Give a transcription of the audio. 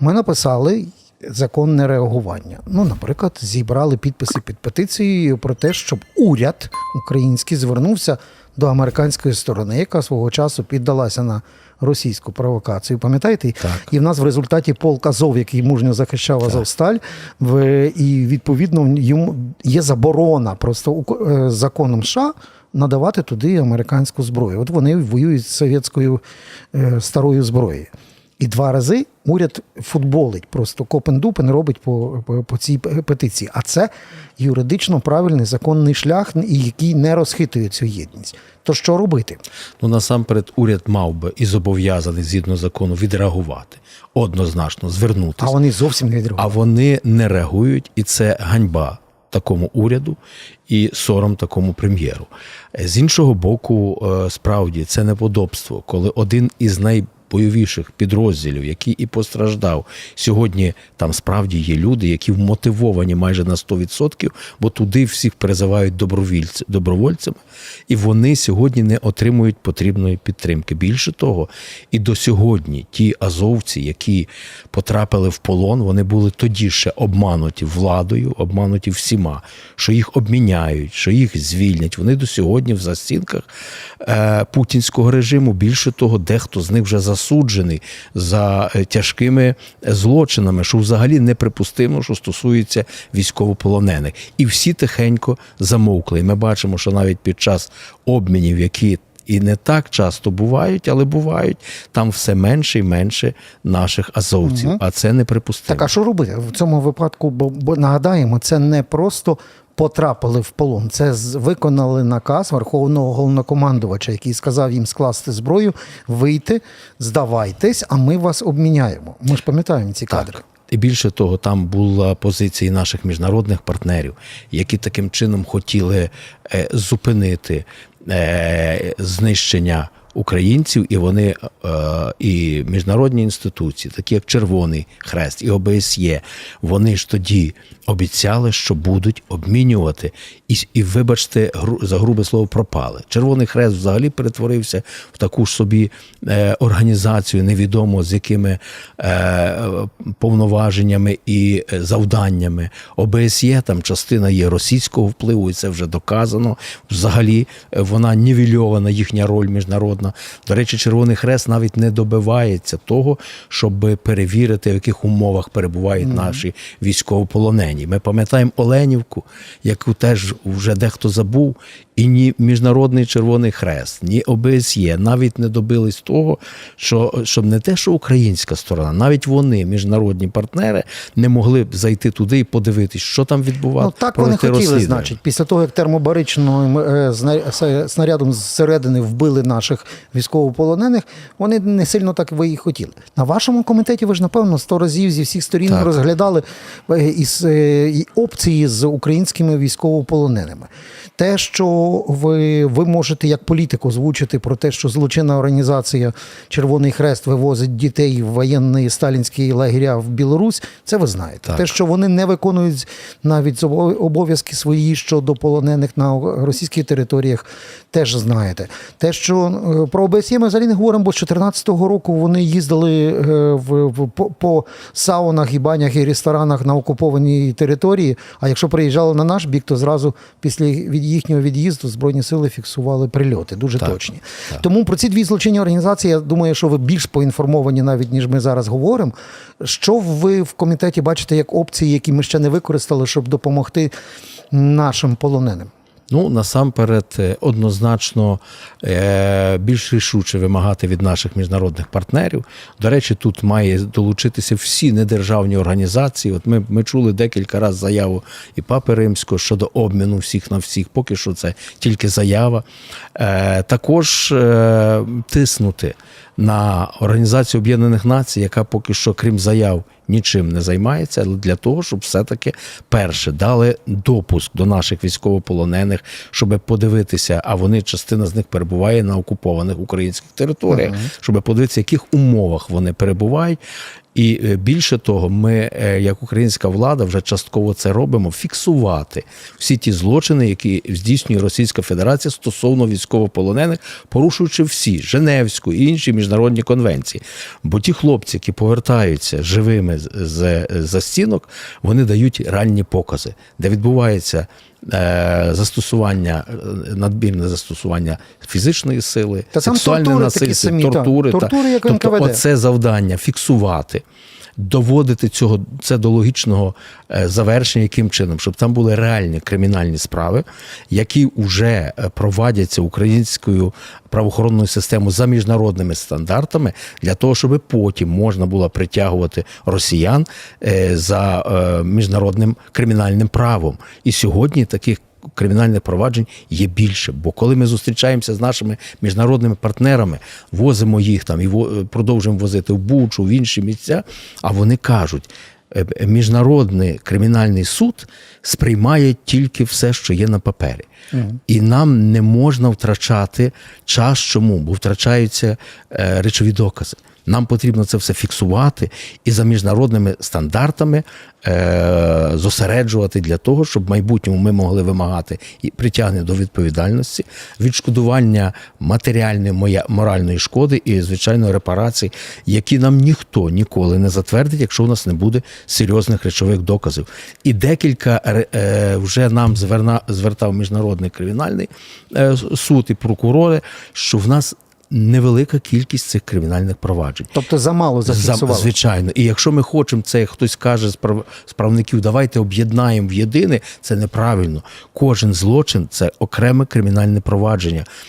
Ми написали законне реагування. Ну, наприклад, зібрали підписи під петицією про те, щоб уряд український звернувся до американської сторони, яка свого часу піддалася на російську провокацію. Пам'ятаєте? Так. І в нас в результаті полк Азов, який мужньо захищав Азовсталь, в, і відповідно йому є заборона просто е, законом США надавати туди американську зброю. От вони воюють з совєтською е, старою зброєю. І два рази уряд футболить, просто копен-дупен робить по, по, по цій петиції. А це юридично правильний законний шлях, який не розхитує цю єдність. То що робити? Ну насамперед, уряд мав би і зобов'язаний згідно закону відреагувати однозначно, звернутися. А вони зовсім не відреагують. А вони не реагують, і це ганьба такому уряду і сором такому прем'єру. З іншого боку, е, справді це неподобство, коли один із найбойовіших підрозділів, який і постраждав, сьогодні там справді є люди, які вмотивовані майже на 100%, бо туди всіх призивають добровільці, добровольцями, і вони сьогодні не отримують потрібної підтримки. Більше того, і до сьогодні ті азовці, які потрапили в полон, вони були тоді ще обмануті владою, обмануті всіма, що їх обміняють, що їх звільнять. Вони до сьогодні в застінках е, путінського режиму. Більше того, дехто з них вже засуджений за е, тяжкими злочинами, що взагалі неприпустимо, що стосується військовополонених. І всі тихенько замовкли. І ми бачимо, що навіть під час обмінів, які і не так часто бувають, але бувають там все менше і менше наших азовців. А це неприпустимо. Так, а що робити в цьому випадку? Бо, бо нагадаємо, це не просто потрапили в полон, це виконали наказ Верховного головнокомандувача, який сказав їм скласти зброю, вийти, здавайтесь, а ми вас обміняємо. Ми ж пам'ятаємо ці кадри. Так. І більше того, там була позиція наших міжнародних партнерів, які таким чином хотіли е, зупинити е, знищення українців, і вони е, і міжнародні інституції, такі як Червоний Хрест і ОБСЄ, вони ж тоді обіцяли, що будуть обмінювати. І, і вибачте, за грубе слово пропали. Червоний Хрест взагалі перетворився в таку ж собі е, організацію, невідомо з якими е, повноваженнями і завданнями. ОБСЄ там частина є російського впливу, і це вже доказано. Взагалі вона нівельована, їхня роль міжнародна. До речі, Червоний Хрест навіть не добивається того, щоб перевірити, в яких умовах перебувають наші військовополонені. Ми пам'ятаємо Оленівку, яку теж вже дехто забув, і ні Міжнародний Червоний Хрест, ні ОБСЄ навіть не добились того, що щоб не те, що українська сторона, навіть вони, міжнародні партнери, не могли б зайти туди і подивитись, що там відбувалося. Ну так вони хотіли, значить, після того, як термобаричним е, снарядом зсередини вбили наших військовополонених, вони не сильно так ви і хотіли. На вашому комітеті ви ж, напевно, сто разів зі всіх сторін Так. розглядали е, із, е, і опції з українськими військовополоненими. Те, що ви, ви можете як політик озвучити про те, що злочинна організація Червоний Хрест вивозить дітей в воєнні сталінські лагеря в Білорусь, це ви знаєте. Так. Те, що вони не виконують навіть обов'язки свої щодо полонених на російських територіях, теж знаєте. Те, що е, про ОБСЄ ми взагалі не говоримо, бо з 2014 року вони їздили е, в, в, по, по саунах і банях і ресторанах на окупованій території. А якщо приїжджали на наш бік, то зразу після від їхнього від'їзду Збройні сили фіксували прильоти. Дуже Так, точні. Тому про ці дві злочинні організації, я думаю, що ви більш поінформовані навіть, ніж ми зараз говоримо. Що ви в комітеті бачите як опції, які ми ще не використали, щоб допомогти нашим полоненим? Ну, насамперед, е, однозначно е, більш рішуче вимагати від наших міжнародних партнерів. До речі, тут має долучитися всі недержавні організації. От ми, ми чули декілька разів заяву і Папи Римського щодо обміну всіх на всіх. Поки що це тільки заява. Е, також тиснути на Організацію Об'єднаних Націй, яка поки що, крім заяв, нічим не займається, але для того, щоб все-таки перше дали допуск до наших військовополонених, щоб подивитися, а вони частина з них перебуває на окупованих українських територіях, щоб подивитися, в яких умовах вони перебувають, І е, більше того, ми, е, як українська влада, вже частково це робимо фіксувати всі ті злочини, які здійснює Російська Федерація стосовно військовополонених, порушуючи всі Женевську і інші міжнародні конвенції. Бо ті хлопці, які повертаються живими з- за стінок, вони дають ранні покази, де відбувається. Е, Застосування е, надмірне застосування фізичної сили, Та сексуальне насильство, тортури, тортури, та. Тортури, як тобто, НКВД. оце завдання фіксувати, доводити цього це до логічного е, завершення, яким чином, щоб там були реальні кримінальні справи, які вже е, провадяться українською правоохоронною системою за міжнародними стандартами, для того, щоб потім можна було притягувати росіян е, за міжнародним кримінальним правом. І сьогодні таких кримінальних проваджень є більше. Бо коли ми зустрічаємося з нашими міжнародними партнерами, возимо їх там і во- продовжуємо возити в Бучу, в інші місця, а вони кажуть. е, е, Міжнародний кримінальний суд сприймає тільки все, що є на папері, і нам не можна втрачати час. Чому? Бо втрачаються е, речові докази. Нам потрібно це все фіксувати і за міжнародними стандартами е, зосереджувати для того, щоб в майбутньому ми могли вимагати і притягнення до відповідальності, відшкодування матеріальної моя- моральної шкоди і, звичайно, репарацій, які нам ніхто ніколи не затвердить, якщо у нас не буде серйозних речових доказів. І декілька ре- е, вже нам зверна, звертав міжнародний кримінальний е, суд і прокурори, що в нас невелика кількість цих кримінальних проваджень. Тобто замало За- Звичайно. І якщо ми хочемо це, хтось каже з правників, давайте об'єднаємо в єдине, це неправильно. Кожен злочин це окреме кримінальне провадження.